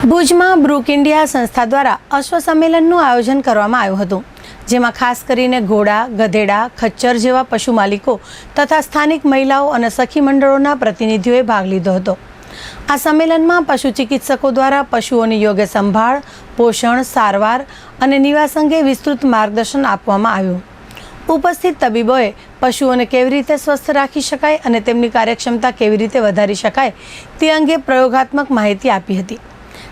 ભુજમાં brook India સંસ્થા દ્વારા અશ્વ સંમેલનનું આયોજન કરવામાં આવ્યું હતું, જેમાં ખાસ કરીને ઘોડા, ગધેડા, ખચ્ચર જેવા પશુ માલિકો તથા સ્થાનિક મહિલાઓ અને સખી મંડળોના પ્રતિનિધિઓએ ભાગ લીધો હતો. આ સંમેલનમાં પશુ ચિકિત્સકો દ્વારા પશુઓની યોગ્ય સંભાળ, પોષણ, સારવાર અને નિવાસ અંગે વિસ્તૃત માર્ગદર્શન આપવામાં આવ્યું. ઉપસ્થિત તબીબોએ પશુઓને કેવી રીતે સ્વસ્થ રાખી શકાય અને તેમની કાર્યક્ષમતા કેવી રીતે વધારી શકાય તે અંગે પ્રયોગાત્મક માહિતી આપી હતી.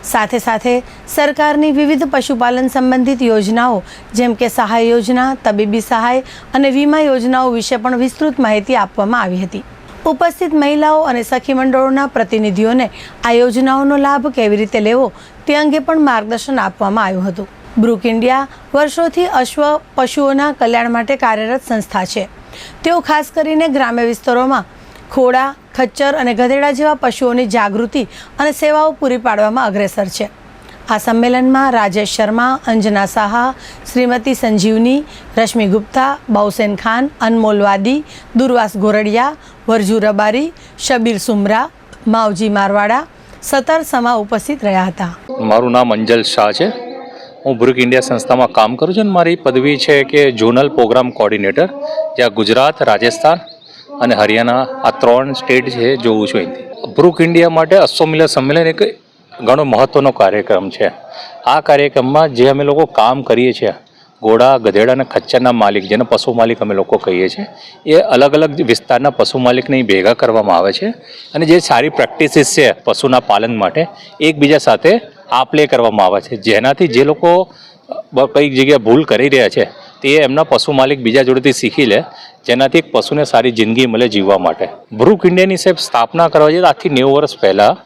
સાથે સાથે સરકારની વિવિધ પશુપાલન સંબંધિત યોજનાઓ, જેમ કે સહાય યોજના, તબીબી સહાય અને વીમા યોજનાઓ વિશે પણ વિસ્તૃત માહિતી આપવામાં આવી હતી. ઉપસ્થિત મહિલાઓ અને સખી મંડળોના પ્રતિનિધિઓને આ યોજનાઓનો લાભ કેવી રીતે લેવો તે અંગે પણ માર્ગદર્શન આપવામાં આવ્યું હતું. બ્રુક ઇન્ડિયા વર્ષોથી અશ્વ પશુઓના કલ્યાણ માટે કાર્યરત સંસ્થા છે. તેઓ ખાસ કરીને ગ્રામ્ય વિસ્તારોમાં ખોડા, ખચ્ચર અને ગધેડા જેવા પશુઓની જાગૃતિ અને સેવાઓ પૂરી પાડવામાં અગ્રેસર છે. આ સંમેલનમાં રાજેશ શર્મા, અંજના સાહા, શ્રીમતી સંજીવની, રશ્મિ ગુપ્તા બાઉસેન ખાન, અનમોલ વાદી, દુર્વાસ ગોરડિયા, વરજુ રબારી, શબીર સુમરા, માવજી મારવાડા, સતર સમા ઉપસ્થિત રહ્યા હતા. મારું નામ અંજલ શાહ છે. હું બ્રુક ઇન્ડિયા સંસ્થામાં કામ કરું છું અને મારી પદવી છે કે ઝોનલ પ્રોગ્રામ કોર્ડિનેટર જ્યાં ગુજરાત, રાજસ્થાન અને હરિયાણા આ ત્રણ સ્ટેટ છે જોઉં છું અહીંથી. બ્રુક ઇન્ડિયા માટે અશ્વમિલા સંમેલન એક ઘણો મહત્ત્વનો કાર્યક્રમ છે. આ કાર્યક્રમમાં જે અમે લોકો કામ કરીએ છીએ, ઘોડા, ગધેડા અને ખચ્ચરના માલિક, જેને પશુ માલિક અમે લોકો કહીએ છીએ, એ અલગ અલગ વિસ્તારના પશુ માલિકને ભેગા કરવામાં આવે છે. અને જે સારી પ્રેક્ટિસીસ છે પશુના પાલન માટે, એકબીજા સાથે આપ લે કરવામાં આવે છે. જેનાથી જે લોકો કઈ જગ્યાએ ભૂલ કરી રહ્યા છે તે એમના પશુ માલિક બીજા જોડેથી શીખી લે, જેનાથી એક પશુને સારી જિંદગી મળે જીવવા માટે. બ્રુક ઇન્ડિયાની સાહેબ સ્થાપના કરવા જઈએ આજથી નેવું વર્ષ પહેલાં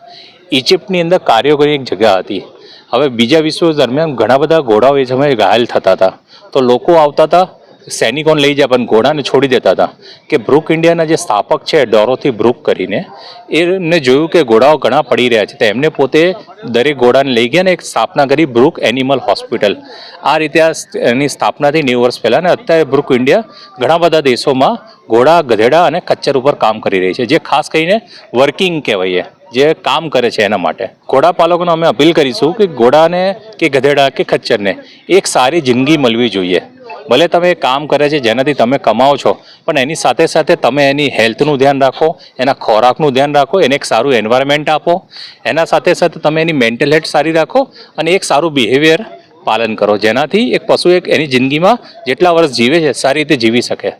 ઇજિપ્તની અંદર કાર્યો કરી એક જગ્યા હતી. હવે બીજા વિશ્વ દરમિયાન ઘણા બધા ઘોડાઓ એ સમયે ઘાયલ થતા હતા. તો લોકો આવતા હતા સૈનિકોને લઈ જાય, પણ ઘોડાને છોડી દેતા હતા. કે બ્રુક ઇન્ડિયાના જે સ્થાપક છે, ડોરોથી બ્રુક કરીને, એમને જોયું કે ઘોડાઓ ઘણા પડી રહ્યા છે. તો એમને પોતે દરેક ઘોડાને લઈ ગયા ને એક સ્થાપના કરી, બ્રુક એનિમલ હોસ્પિટલ. આ રીતે આ એની સ્થાપનાથી નેવું વર્ષ પહેલાં અને અત્યારે બ્રુક ઇન્ડિયા ઘણા બધા દેશોમાં ઘોડા, ગધેડા અને ખચ્ચર ઉપર કામ કરી રહી છે. જે ખાસ કરીને વર્કિંગ કહેવાય જે કામ કરે છે એના માટે. ઘોડા પાલકોને અમે અપીલ કરીશું કે ઘોડાને કે ગધેડા કે ખચ્ચરને એક સારી જિંદગી મળવી જોઈએ. ભલે તમે કામ કરે છે જેનાથી તમે કમાઓ છો, પણ એની સાથે સાથે તમે એની હેલ્થનું ધ્યાન રાખો, એના ખોરાકનું ધ્યાન રાખો, એને એક સારું એન્વાયરમેન્ટ આપો, એના સાથે સાથે તમે એની મેન્ટલ હેલ્થ સારી રાખો અને એક સારું બિહેવિયર પાલન કરો, જેનાથી એક પશુ એક એની જિંદગીમાં જેટલા વર્ષ જીવે છે સારી રીતે જીવી શકે.